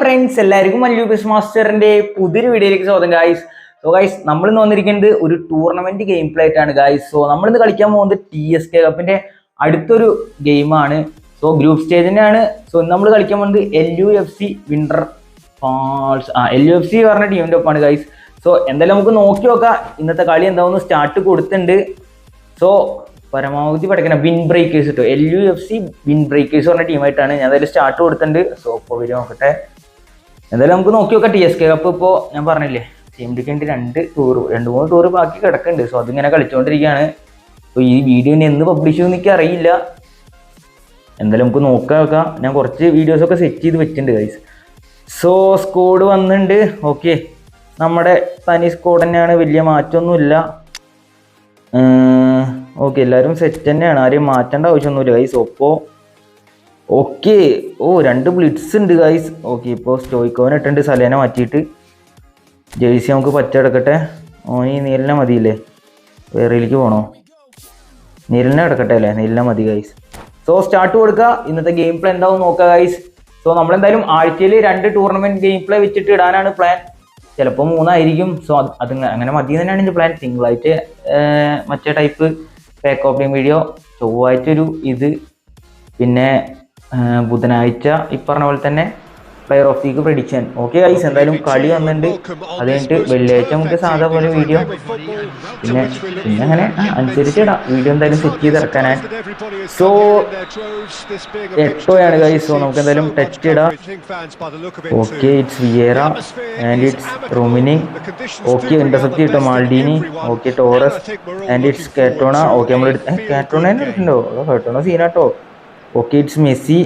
Friends എല്ലാവർക്കും മല്ലു ബിസ് മാസ്റ്ററിന്റെ പുതിയൊരു വീഡിയോയിലേക്ക് സ്വാഗതം ഗായ്സ് സോ ഗൈസ് നമ്മൾ ഇന്ന് വന്നിരിക്കുന്നത് ഒരു ടൂർണമെന്റ് ഗെയിം പ്ലേ ആയിട്ടാണ് ഗായ്സ് സോ നമ്മൾ ഇന്ന് കളിക്കാൻ പോകുന്നത് ടി എസ് കെ കപ്പിന്റെ അടുത്തൊരു ഗെയിമാണ് സോ ഗ്രൂപ്പ് സ്റ്റേജിനാണ് സോ നമ്മൾ കളിക്കാൻ പോകുന്നത് L U F C winter falls ആ എൽ യു എഫ് സി പറഞ്ഞ ടീമിന്റെ ഒപ്പമാണ് ഗൈസ് സോ എന്തായാലും നമുക്ക് നോക്കി നോക്കാം. ഇന്നത്തെ കളി എന്താവുന്നു സ്റ്റാർട്ട് കൊടുത്തിട്ടുണ്ട്. സോ പരമാവധി പഠിക്കണം. വിൻ ബ്രേക്കേഴ്സ് കിട്ടും L U F C win breakers പറഞ്ഞ ടീമായിട്ടാണ് ഞാൻ അതിൽ സ്റ്റാർട്ട് കൊടുത്തിട്ടുണ്ട്. സോ ഇപ്പോൾ വരും നോക്കട്ടെ. എന്തായാലും നമുക്ക് നോക്കി നോക്കാം. ടി എസ് കെ കപ്പ് ഇപ്പോൾ ഞാൻ പറഞ്ഞില്ലേ ടീം ഡിക്കേണ്ടി രണ്ട് ടൂർ രണ്ട് മൂന്ന് ടൂർ ബാക്കി കിടക്കുന്നുണ്ട്. സോ അതിങ്ങനെ കളിച്ചുകൊണ്ടിരിക്കുകയാണ് അപ്പോൾ ഈ വീഡിയോ ഇനി എന്ന് പബ്ലിഷ് ചെയ്യുമെന്ന് എനിക്ക് അറിയില്ല. എന്തായാലും നമുക്ക് നോക്കാം നോക്കാം. ഞാൻ കുറച്ച് വീഡിയോസൊക്കെ സെറ്റ് ചെയ്ത് വെച്ചിട്ടുണ്ട് ഗൈസ് സോ സ്കോഡ് വന്നിട്ടുണ്ട്. ഓക്കെ നമ്മുടെ തനി സ്കോഡ് തന്നെയാണ്. വലിയ മാറ്റമൊന്നുമില്ല. ഓക്കെ എല്ലാവരും സെറ്റ് തന്നെയാണ്. ആരെയും മാറ്റേണ്ട ആവശ്യമൊന്നുമില്ല ഗൈസ് ഒപ്പോ ഓക്കെ. ഓ രണ്ട് ബ്ലിറ്റ്സ് ഉണ്ട് ഗൈസ് ഓക്കെ ഇപ്പോൾ സ്റ്റോയിക്കോവൻ ഇട്ടുണ്ട് സലേനെ മാറ്റിയിട്ട്. ജേഴ്സി നമുക്ക് പറ്റെടുക്കട്ടെ ഈ നീലിനെ മതിയില്ലേ? വേറെയിലേക്ക് പോണോ? നീലിനെ കിടക്കട്ടെ അല്ലേ? നീലിനെ മതി ഗൈസ് സോ സ്റ്റാർട്ട് കൊടുക്കുക ഇന്നത്തെ ഗെയിം പ്ലേ എന്താവും നോക്കുക ഗൈസ് സോ നമ്മളെന്തായാലും ആഴ്ചയിൽ രണ്ട് ടൂർണമെന്റ് ഗെയിം പ്ലേ വെച്ചിട്ട് ഇടാനാണ് പ്ലാൻ ചിലപ്പോൾ മൂന്നായിരിക്കും. സോ അത് അങ്ങനെ മതി തന്നെയാണ് എന്റെ പ്ലാൻ തിങ്കളാഴ്ച ഏർ, മറ്റേ ടൈപ്പ് പാക്ക് ഓപ്പണിംഗ് വീഡിയോ ചൊവ്വാഴ്ച ഒരു ഇത്. പിന്നെ ബുധനാഴ്ച ഇപ്പറഞ്ഞ പറഞ്ഞ പോലെ തന്നെ player of the week prediction okay guys എന്തായാലും കളി വന്നിട്ടുണ്ട്. അത് കഴിഞ്ഞിട്ട് വെള്ളിയാഴ്ച നമുക്ക് സാധാ പോലെ വീഡിയോ പിന്നെ പിന്നെ അങ്ങനെ അനുസരിച്ചിടാം വീഡിയോ എന്തായാലും സെറ്റ് ചെയ്ത് ഇറക്കാനാണ്. സോ എട്ടോയാണ് ഗൈസ് സോ നമുക്ക് എന്തായാലും ടച്ച് ഇടാം. Okay it's Vieira and it's Rummenigge okay intercept കിട്ടും Maldini okay Torres and it's Cantona okay നമ്മൾ കാറ്റോണ തന്നെ ഇട്ടുണ്ടോ Cantona സീനാട്ടോ okay it's Messi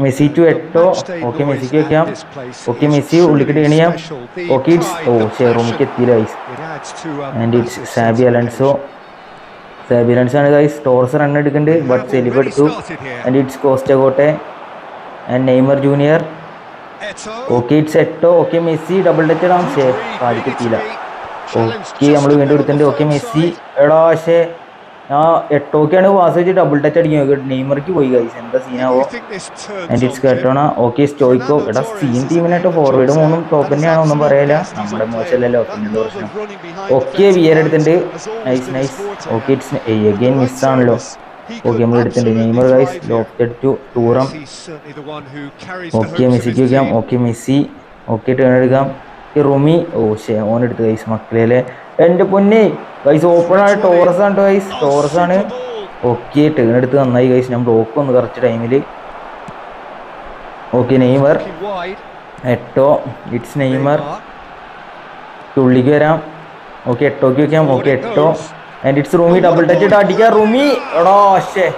Messi to Eto'o okay മെസ്സിക്ക് വെക്കാം ഓക്കെ മെസ്സി ഉള്ളിക്കിട്ട് കണിയാം ഓക്കെ ഇറ്റ്സ് ഓ ശേ റൂമിക്ക് എത്തിയില്ല guys and it's Xabi Alonso Xabi Alonso ആണ് ഗൈസ് ടോർസ് റൺ എടുക്കുന്നുണ്ട് ബട്ട് സെലിഫ് എടുത്തു and it's കോസ്റ്റഗോട്ടെ and Neymar junior okay it's Eto'o okay Messi double touch ഇടാം ശേ പാതിക്ക് എത്തിയില്ല ഓക്കെ നമ്മൾ വീണ്ടും എടുത്തിട്ടുണ്ട്. ഓക്കെ മെസ്സി എടാ പക്ഷേ ആ എട്ടോക്കെയാണ് പാസ് വെച്ച് ഡബിൾ ടച്ച് അടിക്കും നെയ്മർക്ക് പോയി ഗൈസ് എന്താ സീനാവോ ആൻഡ് ഇറ്റ്സ് കേട്ടോണ ഓക്കെ സ്റ്റോയിക്കോ എടാ സീൻ ടീമിനായിട്ട് ഫോർവേഡ് മൂന്നും ടോപ്പ് തന്നെയാണോ ഒന്നും പറയില്ല നമ്മുടെ മോശമല്ലല്ലോ പിന്നെ പ്രശ്നം? ഓക്കെ വിയർ എടുത്തിട്ടുണ്ട്. Nice nice okay it's miss മിസ്സാണല്ലോ okay നമ്മൾ എടുത്തിട്ടുണ്ട്. Neymar guys lock to Toure okay മെസ്സിക്ക് വെക്കാം. Okay Messi. ഓക്കെ ടേൺ എടുക്കാം. ഈ ഓ ശേ ഓൻ എടുത്ത് ഗൈസ് മക്കളെ എന്റെ പൊന്നെ ഗൈസ് ഓപ്പൺ ആണ് ടോറസ് ആണ് ഗൈസ് ടോറസ് ആണ്. ഓക്കെ ടേൺ എടുത്ത് നന്നായി ഗൈസ് ഞാൻ ബ്ലോക്ക് ഒന്ന് കറക്റ്റ് ടൈമിൽ okay Neymar. Eto'o it's Neymar. തുള്ളിക്ക് വരാം. ഓക്കെ എട്ടോക്ക് വെക്കാം. Okay Eto'o. And it's Rumi double touch ഇട്ട് അടിക്കാം റൂമി. എടോ ശേ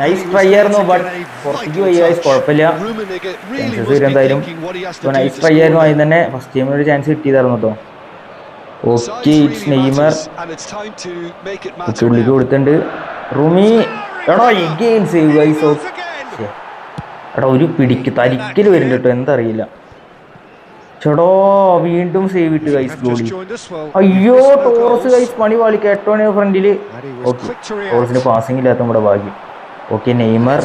നൈസ് ട്രൈ ആയിരുന്നു ബട്ട് പുറത്തേക്ക് ഗൈസ് കുഴപ്പമില്ല. ചാൻസസ് വരും എന്തായാലും. നൈസ് ട്രൈ ആയിരുന്നു ആദ്യം തന്നെ ഫസ്റ്റ് ടൈമിൽ ഒരു ചാൻസ് കിട്ടിയതായിരുന്നു കേട്ടോ ഓക്കെ ഇറ്റ്സ് നെയ്മർ ഉള്ളിക്ക് കൊടുത്തിട്ടുണ്ട്. റൂമി എടോ എഗെയിൻ സേവ് ഗൈസ് ഓക്കെ എടാ ഒരു പിടിക്ക് തരിക്കൽ വരുന്നുണ്ട് കേട്ടോ എന്തറിയില്ല. ചേടോ വീണ്ടും സേവ് ഇട്ട് ഗൈസ് ഗോളി അയ്യോ ടോറസ് ഗൈസ് പണി പാളി കേട്ടോണേ ഫ്രണ്ടിൽ. ഓക്കെ ടോറസിന് പാസിംഗ് ഇല്ലാത്ത നമ്മുടെ ഭാഗ്യം. ഓക്കെ നെയ്മർ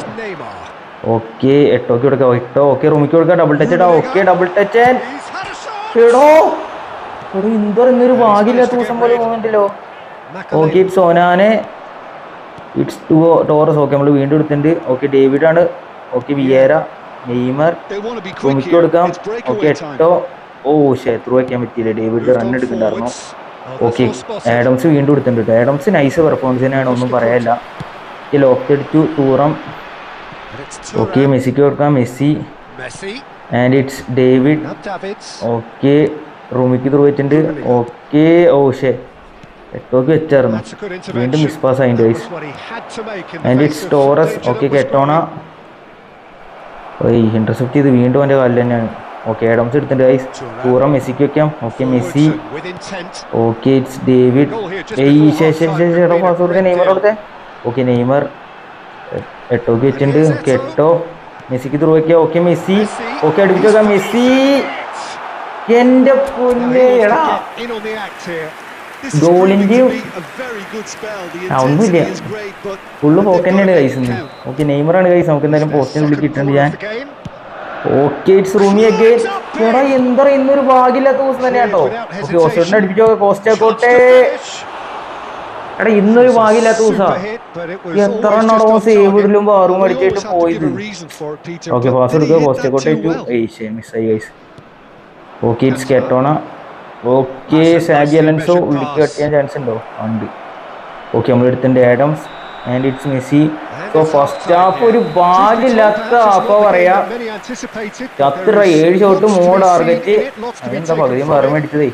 ഓക്കെ എട്ടോക്ക് കൊടുക്കാം. എട്ടോ ഓക്കെ റൂമിക്ക് കൊടുക്കാം. ഡബിൾ ടച്ച് ഇടാം. ഓക്കെ ഡബിൾ ടച്ച് എടോ. ഒരു ഇന്ദോർ ഇന്നൊരു ഭാഗ്യമില്ലാത്ത ദിവസം പോലെ പോകുന്നുണ്ടല്ലോ ഓക്കെ സോനാനെ ഇറ്റ്സ് ടു ടോറസ് ഓക്കെ നമ്മൾ വീണ്ടും എടുത്തിട്ടുണ്ട്. ഓക്കെ ഡേവിഡ് ആണ്. ഓക്കെ വിയേര നെയ്മർ റൂമിക്ക് കൊടുക്കാം. Okay Eto'o. ഓ ശത്രു വയ്ക്കാൻ പറ്റിയില്ല? ഡേവിഡ് റൺ എടുക്കണ്ടായിരുന്നു ഓക്കെ ആഡംസ് വീണ്ടും എടുത്തിട്ടുണ്ട് ആഡംസ് നൈസ് പെർഫോമൻസ് തന്നെയാണ് ഒന്നും പറയാനില്ല. ലോക്ക് അടിച്ചു തൂറം. ഓക്കെ മെസ്സിക്ക് കൊടുക്കാം Messi. And it's David okay റൂമിക്ക് through വെച്ചിട്ടുണ്ട് ഓക്കെ ഓ ഷേ എട്ടോക്ക് വെച്ചായിരുന്നു. വീണ്ടും മിസ് പാസ് ആയിട്ട് വൈസ് ആൻഡ് ഇറ്റ്സ് ടോറസ് ഓക്കെ കെട്ടോണ ഓയ് ഇന്റർസെപ്റ്റ് ചെയ്ത് വീണ്ടും എന്റെ കാലിൽ തന്നെയാണ്. ഓക്കെ ആഡംസ് എടുത്തിട്ടുണ്ട് ഗൈസ് പൂറം മെസ്സിക്ക് വെക്കാം. Okay Messi. Okay it's David ഏയ് ശേഷം ശേഷം പാസ് കൊടുക്കാൻ നെയ്മർ കൊടുത്തേ ഓക്കെ നെയ്മർ. വെച്ചിട്ടുണ്ട്. ഓക്കെ എട്ടോ. മെസ്സിക്ക് ത്രൂ വയ്ക്കാം ഓക്കെ മെസ്സി. ഓക്കെ അടുപ്പിച്ച് നോക്കാം മെസ്സി. എന്റെ പൊന്നേടാ ഒന്നുമില്ല. ഫുള്ള് പോക്ക് തന്നെയാണ് കൈസ് ഓക്കെ നെയ്മറാണ് കൈസ് നമുക്ക് എന്തായാലും പോസ്റ്റിന് ഉള്ളിൽ കിട്ടുന്നുണ്ട് ഞാൻ. ഓക്കെ ഇറ്റ്സ് റൂമി ഒക്കെ എന്താ ഇന്നൊരു ഭാഗ്യമില്ലാത്ത ദിവസം തന്നെ കേട്ടോ ഓക്കെ ഓസ്റ്റോട്ടിനെ കോസ്റ്റ് കോസ്റ്റോട്ടെ എടാ ഇന്നൊരു ഭാഗ്യമില്ലാത്ത ദിവസാ. എത്ര എണ്ണോ സേവ് ഇടലും ബാറും അടിച്ചിട്ട് പോയത് ഓക്കെ പാസ് എടുക്കുക കോസ്റ്റോട്ടെ ടു. ഏഷ്യ മിസ്സായി guys okay it's കേട്ടോണ okay Xabi Alonso ഉള്ളിക്ക് കട്ടിയാൻ ചാൻസ് ഉണ്ടോ? ഉണ്ട്. ഓക്കെ നമ്മൾ എടുത്തിട്ടുണ്ട് Adams and it's Messi so first half ഒരു ഭാഗ്യമില്ലാത്ത അപ്പൊ പറയാ. അത്ര ഏഴ് ഷോട്ട് മൂന്ന് ടാർഗറ്റ് എന്താ പകുതിയും മേടിച്ചതേ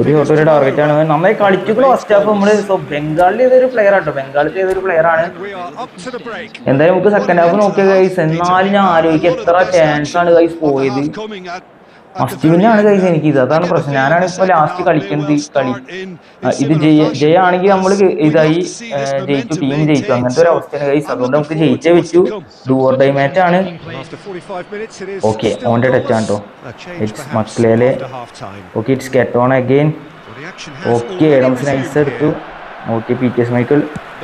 ഒരു ഷോട്ട് ഒരു ടാർഗറ്റ് ആണ്. നമ്മളെ കളിച്ചിട്ടുള്ള ഫസ്റ്റ് ഹാഫ് നമ്മൾ. ബംഗാളിൽ ഏതൊരു പ്ലെയർ ആട്ടോ. ബംഗാളിൽ ഏതൊരു പ്ലെയർ ആണ്. എന്തായാലും നമുക്ക് സെക്കൻഡ് ഹാഫ് നോക്കിയ ഗൈസ് എന്നാലും ഞാൻ എത്ര ചാൻസ് ആണ് ഗൈസ് പോയത്. മസ്റ്റുവിനാണ് കൈസ് എനിക്ക് ഇത്. അതാണ് പ്രശ്നം. ഞാനാണ് ഇപ്പൊ ലാസ്റ്റ് കളിക്കുന്നത് ഈ കളി. ഇത് ജയ ജയ ആണെങ്കിൽ നമ്മൾ ഇതായി ജയിച്ചു ടീം ജയിച്ചു. അങ്ങനത്തെ ഒരു അവസ്ഥയാണ് കൈസ് അതുകൊണ്ട് നമുക്ക് ജയിച്ചേ വെച്ചു ഡൂർ ഡൈ മാച്ച് ആണ്. ഓക്കെ ഓന്റെ ടച്ച് ആണ് കേട്ടോ ഇറ്റ്സ് മക്ലേലെ ഓക്കെ ഇറ്റ്സ് കെട്ടോൺ അഗെയിൻ ഓക്കെ എഡംസ് നൈസ് എടുത്തു. Okay P T S Michael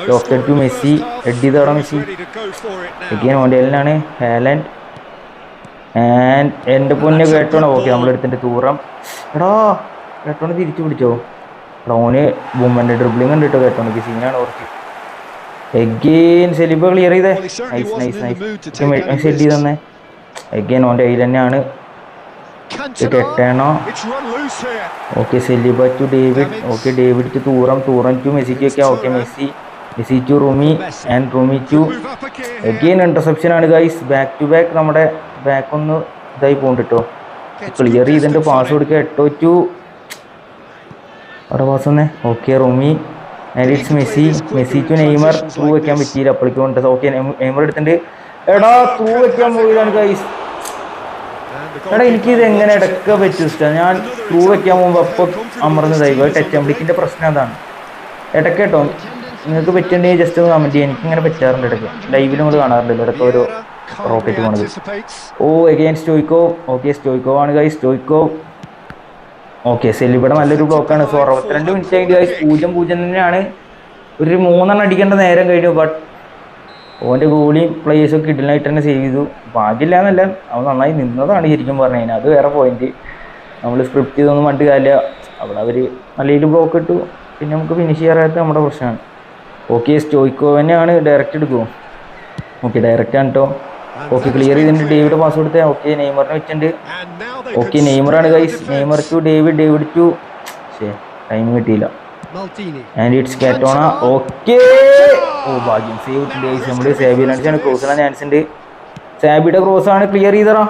doctor to Messi head ചെയ്തോടാ Messi again ഓന്റെ ഹാലൻഡ് ആൻഡ് എന്റെ പൊന്നെ കേട്ടോണ ഓക്കെ നമ്മൾ എടുത്തിട്ട് തൂറം എടാ കേട്ടോണ തിരിച്ചു പിടിച്ചോ. എടാ ഓന് വുമന്റെ ഡ്രിബ്ലിംഗ് ഉണ്ട് കേട്ടോ കേട്ടോണിക്ക് സീനാണ് ഓർച്ച് എഗെയിൻ സെലിബ ക്ലിയർ ചെയ്തേ. നൈസ് നൈസ് നൈസ് സെറ്റ് ചെയ്ത് തന്നെ. എഗെയിൻ ഓന്റെ കയ്യിൽ തന്നെയാണ്. കെട്ടണോ? Okay Saliba to David okay David to Toure Toure to മെസ്സിക്ക് ഒക്കെ. Okay Messi Messi to Rumi and Rumi to again interception ആണ് ഗൈസ് ബാക്ക് ടു ബാക്ക് നമ്മുടെ ബാക്ക് ഒന്ന് ഇതായി പോകും കേട്ടോ ക്ലിയർ ചെയ്തിട്ട് പാസ് കൊടുക്കുക എട്ടോ ടു അവിടെ പാസ് വന്നേ. Okay Rumi. And it's Messi. Messi to Neymar through വെക്കാൻ പറ്റിയില്ല. അപ്പോഴേക്കും ഉണ്ട് ഓക്കെ നെയ്മർ എടുത്തിട്ട് എടാ ത്രൂ വെക്കാൻ പോയതാണ് കൈസ് എടാ എനിക്ക് ഇത് എങ്ങനെ ഇടക്ക പറ്റും ഞാൻ ത്രൂ വെക്കാൻ പോകുമ്പോൾ അപ്പം അമർന്നതായി ടച്ച് അമ്പിളിക്കിന്റെ പ്രശ്നം അതാണ്. ഇടയ്ക്ക് കേട്ടോ. നിങ്ങൾക്ക് പറ്റുന്നുണ്ടെങ്കിൽ ജസ്റ്റ് ഒന്ന് കമന്റ് ചെയ്യാം. എനിക്ക് ഇങ്ങനെ പറ്റാറുണ്ട് ഇടയ്ക്ക്. ലൈവിൽ നമ്മൾ കാണാറുണ്ടല്ലോ. ഇടയ്ക്ക് ഒരു റോക്കറ്റ് പോണത്. ഓ എഗെയിൻ സ്റ്റോയിക്കോ ഓക്കെ സ്റ്റോയിക്കോ ആണ് ഗൈസ് സ്റ്റോയിക്കോ ഓക്കെ സെല്ലിവിടെ നല്ലൊരു ബ്ലോക്കാണ് സോ അറുപത്തിരണ്ട് മിനിറ്റ് ആയിട്ട് ഗൈസ് പൂജ്യം പൂജ്യം തന്നെയാണ്. ഒരു മൂന്നെണ്ണം അടിക്കേണ്ട നേരം കഴിഞ്ഞു ബട്ട് ഓന്റെ ഗോളിയും പ്ലേയേഴ്സും കിഡിലായിട്ട് തന്നെ സേവ് ചെയ്തു. ഭാഗ്യമില്ല എന്നല്ല അവൻ നന്നായി നിന്നതാണ് ശരിക്കും പറഞ്ഞു കഴിഞ്ഞാൽ. അത് വേറെ പോയിന്റ് നമ്മൾ സ്ക്രിപ്റ്റ് ചെയ്തൊന്നും പണ്ട് കാര്യമില്ല. അവിടെ അവർ നല്ല രീതിയിൽ ബ്ലോക്ക് ഇട്ടു. പിന്നെ നമുക്ക് ഫിനിഷ് ചെയ്യാറാത്ത നമ്മുടെ പ്രശ്നമാണ്. ഓക്കെ സ്റ്റോയിക്കോ തന്നെയാണ്. ഡയറക്റ്റ് എടുക്കുമോ ഓക്കെ ഡയറക്റ്റ് ആണ് കേട്ടോ ഓക്കെ ക്ലിയർ ചെയ്തിട്ടുണ്ട്. ഡേവിഡ് പാസ് കൊടുത്തേ. ഓക്കെ നെയ്മറിനെ വെച്ചിട്ടുണ്ട്. Okay നെയ്മറാണ് guys Neymar to David David to. Time കിട്ടിയില്ല. ആൻഡ് ഇറ്റ്സ് കാറ്റോണ ഓക്കെ ഓ ഭാഗ്യം. സേവ് ഗൈസ് നമ്മൾ സേബിയിലാണ് ക്രോസ് ഇടാൻ ചാൻസ് ഉണ്ട്. സാബിയുടെ ക്രോസ് ആണ്. ക്ലിയർ ചെയ്തറാ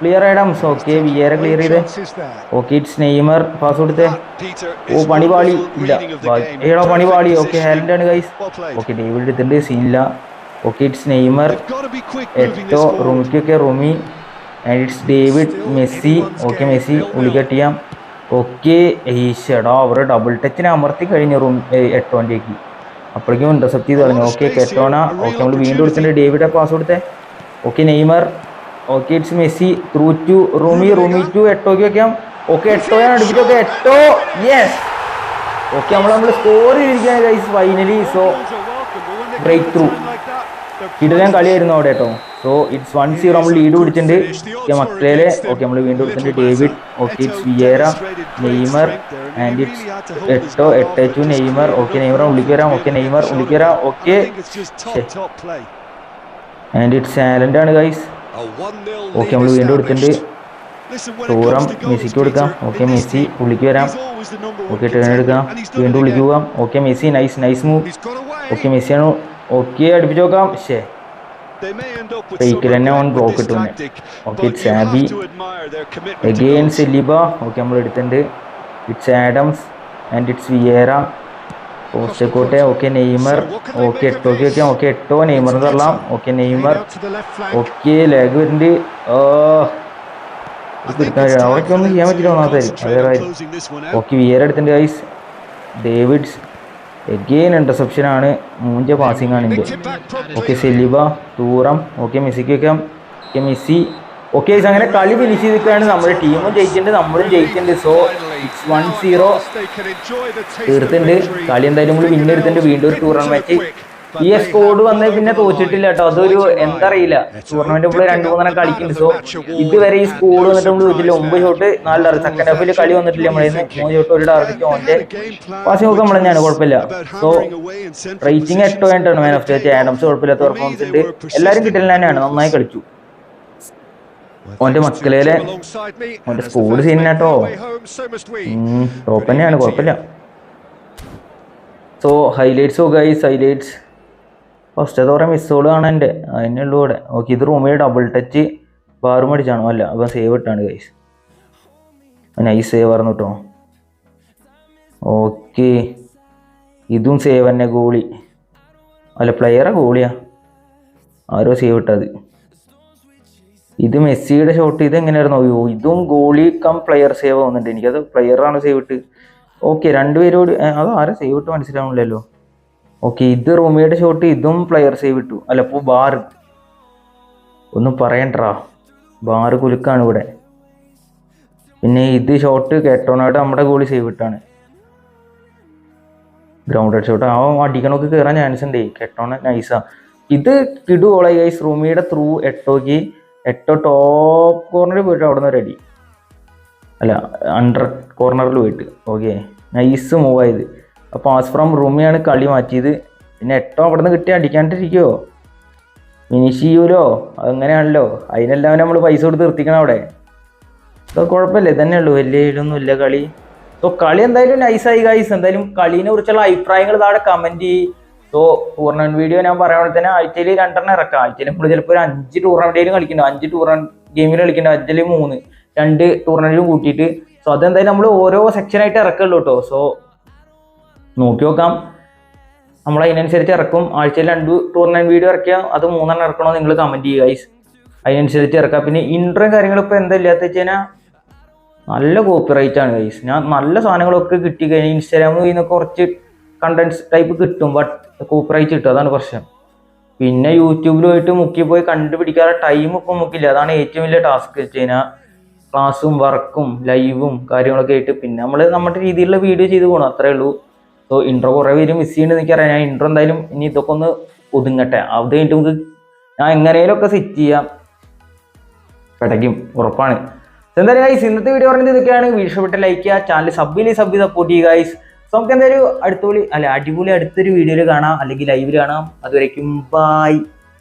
ക്ലിയർ ആയിഡംസ് ഓക്കെ വിയറെ ക്ലിയർ ചെയ്തേ. ഓക്കെ ഇറ്റ്സ് നെയ്മർ പാസ് കൊടുത്തേ. ഓ പണി പാളി. ഇല്ല. ഏടാ പണി പാളി. ഓക്കെ ഹാലൻഡ് ആണ് ഗൈസ് ഓക്കെ ഡേവിഡ് എടുത്തിട്ടുണ്ട്. സീനില്ല okay it's Neymar Eto'o റൂമിക്കൊക്കെ Rumi and it's David Messi okay Messi ഉള്ളിക്കട്ട് ചെയ്യാം ഓക്കെ ഈശടാ അവർ ഡബിൾ ടച്ചിനെ അമർത്തി കഴിഞ്ഞു റൂം എട്ടോന്റെക്ക് അപ്പോഴേക്കും ഇന്റർസെപ്റ്റ് ചെയ്ത് കളഞ്ഞു. ഓക്കെ കെട്ടോണ. ഓക്കെ നമ്മൾ വീണ്ടും കൊടുത്തിട്ടുണ്ട് David pass കൊടുത്തെ. Okay Neymar okay it's Messi through to Rumi Rumi to എട്ടോക്ക് വെക്കാം ഓക്കെ എട്ടോയാണ് അടുപ്പിച്ചൊക്കെ എട്ടോ യെസ് ഓക്കെ നമ്മൾ നമ്മൾ സ്കോർ ചെയ്തിരിക്കുകയാണ് guys finally so breakthrough ഇടുകയും കളിയായിരുന്നു അവിടെ കേട്ടോ. സോ ഇറ്റ്സ് വൺ സീറോ നമ്മൾ ലീഡ് പിടിച്ചിട്ടുണ്ട്. ഓക്കെ മക്കളേലെ ഓക്കെ നമ്മൾ വീണ്ടും പിടിച്ചിട്ട് David okay it's Vieira Neymar and it's Eto'o എട്ട് ടു നെയ്മർ ഓക്കെ നെയ്മർ ഉള്ളിക്ക് വരാം. ഓക്കെ നെയ്മർ ഉള്ളിക്ക് വരാം. ഓക്കെ ആൻഡ് ഇറ്റ്സ് ആലന്റ് ആണ് ഗൈസ് ഓക്കെ നമ്മൾ വീണ്ടും എടുത്തിട്ടുണ്ട്. ടൂറം മെസ്സിക്ക് കൊടുക്കാം. ഓക്കെ മെസ്സി ഉള്ളിക്ക് വരാം. ഓക്കെ ടേൺ എടുക്കാം. വീണ്ടും ഉള്ളിക്ക് പോകാം. Okay Messi nice nice move okay മെസ്സിയാണ് okay അടുപ്പിച്ച് നോക്കാം. ശേ ഫേക്കിൽ തന്നെ ഓൺ ബ്ലോക്ക് കിട്ടുന്നു okay Xabi again Saliba okay നമ്മൾ എടുത്തിട്ടുണ്ട്. It's Adams and it's Vieira പോസ്റ്റക്കോട്ടെ okay Neymar okay Eto'o okay okay Eto'o Neymar തള്ളാം. Okay Neymar okay lag വരുന്നുണ്ട്. അവിടേക്ക് ഒന്നും ചെയ്യാൻ പറ്റില്ല ഒന്നാമത്തെ കാര്യം. ഓക്കെ വിയർ എടുത്തിട്ടുണ്ട് ഗൈസ് ഡേവിഡ്സ് എഗെയിൻ ഇന്റർസെപ്ഷൻ ആണ്. മൂഞ്ച പാസിംഗ് ആണ് ഇന്റെ ഓക്കെ സെലിബ ടൂറം ഓക്കെ മെസ്സിക്ക് വെക്കാം ഓക്കെ മെസ്സി ഓക്കെ അങ്ങനെ കളി ഫിനിഷ് ചെയ്തിട്ടാണ് നമ്മുടെ ടീമും ജയിച്ചിട്ടുണ്ട് നമ്മളും ജയിച്ചിട്ടുണ്ട്. സോ വൺ സീറോ തീർത്തിട്ടുണ്ട്. കളി എന്തായാലും നമ്മൾ വിൻ എടുത്തിട്ടുണ്ട്. വീണ്ടും ഒരു മാച്ച് ഈ സ്കോഡ് വന്നേ പിന്നെ തോറ്റിട്ടില്ല കേട്ടോ. അതൊരു എന്താ അറിയില്ല. ടൂർണമെന്റ് ഇപ്പോൾ രണ്ടു മൂന്നെണ്ണം കളിക്കുന്നുണ്ട്. സോ ഇതുവരെ ഈ സ്കോഡ് വന്നിട്ട് നമ്മൾ തോറ്റില്ല ഒമ്പത് ഷോട്ട് നാല് ടാർഗറ്റ് സെക്കൻഡ് ഹാഫിൽ കളി വന്നിട്ടില്ല നമ്മളെ മൂന്ന് ഷോട്ട് ഒരു ടാർഗറ്റ് ഓന്റെ പാസിംഗ് ഒക്കെ നമ്മൾ തന്നെയാണ് കുഴപ്പമില്ല. സോ റേറ്റിംഗ് എട്ടോ ആയിട്ടാണ് മാൻ ഓഫ് ദി ആഡംസ് കുഴപ്പമില്ലാത്ത പെർഫോമൻസ് ഉണ്ട്. എല്ലാവരും കിട്ടില്ല തന്നെയാണ് നന്നായി കളിച്ചു. ഓന്റെ മക്കളേലെ ഓന്റെ സ്കൂൾ സീൻ കേട്ടോ ടോപ്പ് തന്നെയാണ് കുഴപ്പമില്ല. So highlights guys highlights first കുറേ മിസ്സോൾ കാണാൻ എന്റെ അതിനുള്ളൂ ഇവിടെ ഓക്കെ ഇത് റൂമിൽ ഡബിൾ ടച്ച് ബാറും അടിച്ചാണോ. അല്ല അപ്പം സേവ് ഇട്ടാണ് ഗൈസ് നൈസ് സേവ് പറഞ്ഞു കേട്ടോ ഓക്കെ. ഇതും സേവ് തന്നെ ഗോളി അല്ല പ്ലെയറാ ഗോളിയാ ആരോ സേവ് ഇട്ടത് ഇത് മെസ്സിയുടെ ഷോട്ട് ഇത് എങ്ങനെയായിരുന്നു? അയ്യോ ഇതും ഗോളി കം പ്ലെയർ സേവ് ആവുന്നുണ്ട്. എനിക്കത് പ്ലെയറാണ് സേവ് ഇട്ട്. ഓക്കെ രണ്ടുപേരോട് അത് ആരെ സേവ് ഇട്ട് മനസ്സിലാവുന്നില്ലല്ലോ. ഓക്കെ ഇത് റൂമിയുടെ ഷോട്ട് ഇതും പ്ലെയർ സേവ് ഇട്ടു. അല്ല അപ്പോൾ ബാർ ഒന്നും പറയണ്ടാ. ബാർ കുലുക്കാണ് ഇവിടെ. പിന്നെ ഇത് ഷോട്ട് കേട്ടോനായിട്ട് നമ്മുടെ ഗോളി സേവ് ഇട്ടാണ്. ഗ്രൗണ്ടഡ് ഷോട്ട് ആ അടിക്കണമൊക്കെ കയറാൻ ചാൻസ് ഉണ്ട് കെട്ടോണ നൈസാ ഇത് കിടുവോളായി ഗൈസ് റൂമിയുടെ ത്രൂ എട്ടോക്ക് എട്ടോ ടോപ്പ് കോർണറിൽ പോയിട്ട് അവിടെ നിന്ന് അടി അല്ല അണ്ടർ കോർണറിൽ പോയിട്ട്. ഓക്കെ നൈസ് മൂവ് ആയത്. അപ്പോൾ പാസ് ഫ്രം റൂമിയാണ് കളി മാറ്റിയത്. പിന്നെ എട്ടോ അവിടെ നിന്ന് കിട്ടി അടിക്കാണ്ടിരിക്കുമോ ഫിനിഷ് ചെയ്യൂലോ അങ്ങനെയാണല്ലോ അതിനെല്ലാം നമ്മൾ പൈസ കൊടുത്ത് നിർത്തിക്കണം അവിടെ. ഇതൊക്കെ കുഴപ്പമില്ല ഇതന്നെ ഉള്ളൂ. വലിയ ഇതിലൊന്നും ഇല്ല കളി. സോ കളി എന്തായാലും നൈസായി ഗൈസ് എന്തായാലും കളീനെ കുറിച്ചുള്ള അഭിപ്രായങ്ങൾ താഴെ കമന്റ് ചെയ്യും. സോ ടൂർണമെന്റ് വീഡിയോ ഞാൻ പറയുമ്പോൾ തന്നെ ആഴ്ചയിൽ രണ്ടെണ്ണം ഇറക്കാം. ആഴ്ചയിൽ നമ്മൾ ചിലപ്പോൾ ഒരു അഞ്ച് ടൂർണമെന്റിലും കളിക്കുന്നുണ്ട്. അഞ്ച് ടൂർണമെന്റ് ഗെയിമിൽ കളിക്കുന്നുണ്ട്. അഞ്ചിൽ മൂന്ന്. രണ്ട് ടൂർണമെന്റിലും കൂട്ടിയിട്ട്. സോ അതെന്തായാലും നമ്മൾ ഓരോ സെക്ഷനായിട്ട് ഇറക്കുള്ളൂ കേട്ടോ സോ നോക്കി നോക്കാം. നമ്മൾ അതിനനുസരിച്ച് ഇറക്കും. ആഴ്ചയിൽ രണ്ട് ടൂർണമെന്റ് വീഡിയോ ഇറക്കിയാൽ അത് മൂന്നെണ്ണം ഇറക്കണോ നിങ്ങൾ കമന്റ് ചെയ്യുക ഐസ് അതിനനുസരിച്ച് ഇറക്കാം പിന്നെ ഇൻട്രോ കാര്യങ്ങളും ഇപ്പോൾ എന്താ ഇല്ലാത്ത വെച്ച് കഴിഞ്ഞാൽ നല്ല കോപ്പിറൈറ്റ് ആണ് ഗൈസ് ഞാൻ നല്ല സാധനങ്ങളൊക്കെ കിട്ടി കഴിഞ്ഞാൽ ഇൻസ്റ്റാഗ്രാമിൽ നിന്ന് കുറച്ച് കണ്ടന്റ്സ് ടൈപ്പ് കിട്ടും ബട്ട് കോപ്പിറൈറ്റ് കിട്ടും. അതാണ് പ്രശ്നം. പിന്നെ യൂട്യൂബിൽ പോയിട്ട് മുക്കി പോയി കണ്ടുപിടിക്കാതെ ടൈം ഇപ്പം മുക്കില്ല അതാണ് ഏറ്റവും വലിയ ടാസ്ക് വെച്ച് കഴിഞ്ഞാൽ ക്ലാസ്സും വർക്കും ലൈവും കാര്യങ്ങളൊക്കെ ആയിട്ട്. പിന്നെ നമ്മൾ നമ്മുടെ രീതിയിലുള്ള വീഡിയോ ചെയ്ത് പോകണം അത്രേ ഉള്ളൂ. സോ ഇൻട്രോ കുറേ പേര് മിസ് ചെയ്യുന്നുണ്ട് എനിക്കറിയാം. ഞാൻ ഇൻട്രോ എന്തായാലും ഇനി ഇതൊക്കെ ഒന്ന് ഒതുങ്ങട്ടെ. അത് കഴിഞ്ഞിട്ട് നമുക്ക് ഞാൻ എങ്ങനെയൊക്കെ സെറ്റ് ചെയ്യാം. കിടക്കും ഉറപ്പാണ്. എന്തായാലും ഗൈസ് ഇന്നത്തെ വീഡിയോ പറഞ്ഞത് ഇതൊക്കെയാണ്. ഇഷ്ടപ്പെട്ട ലൈക്ക് ചെയ്യുക. ചാനൽ സബിൽ സബ് സപ്പോർട്ട് ചെയ്യുക ഗൈസ് സോ നമുക്ക് എന്തായാലും അടുത്തോളി അല്ല അടിപൊളി അടുത്തൊരു വീഡിയോയിൽ കാണാം. അല്ലെങ്കിൽ ലൈവിൽ കാണാം. അതുവരേക്കും ബൈ